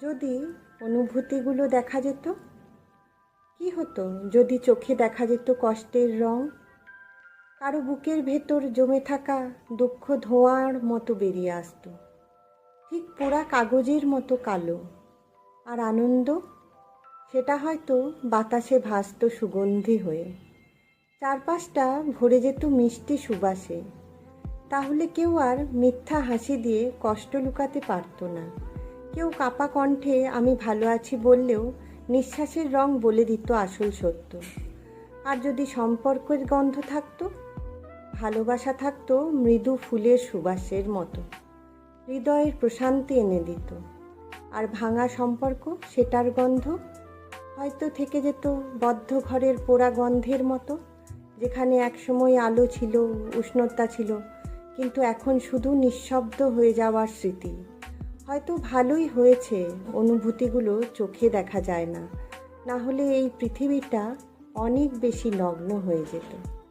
যদি অনুভূতিগুলো দেখা যেত? কি হতো যদি চোখে দেখা যেত কষ্টের রং? কারও বুকের ভেতর জমে থাকা দুঃখ ধোঁয়ার মতো বেরিয়ে আসতো। ঠিক পোড়া কাগজের মতো কালো। আর আনন্দ? সেটা হয়তো বাতাসে ভাসত সুগন্ধি হয়ে। চারপাশটা ভরে যেত মিষ্টি সুবাসে। তাহলে কেউ আর মিথ্যা হাসি দিয়ে কষ্ট লুকাতে পারতো না। কেউ কাপা কণ্ঠে আমি ভালো আছি বললেও নিঃশ্বাসের রং বলে দিত আসল সত্য। আর যদি সম্পর্কের গন্ধ থাকতো? ভালোবাসা থাকতো মৃদু ফুলের সুবাসের মতো। হৃদয়ের প্রশান্তি এনে দিত। আর ভাঙা সম্পর্ক, সেটার গন্ধ? হয়তো থেকে যেত বদ্ধ ঘরের পোড়া গন্ধের মতো, যেখানে একসময় আলো ছিল, উষ্ণতা ছিল, কিন্তু এখন শুধু নিঃশব্দ হয়ে যাওয়ার স্মৃতি। হয়তো ভালোই হয়েছে, অনুভূতিগুলো চোখে দেখা যায় না। না হলে এই পৃথিবীটা অনেক বেশি লগ্ন হয়ে যেত।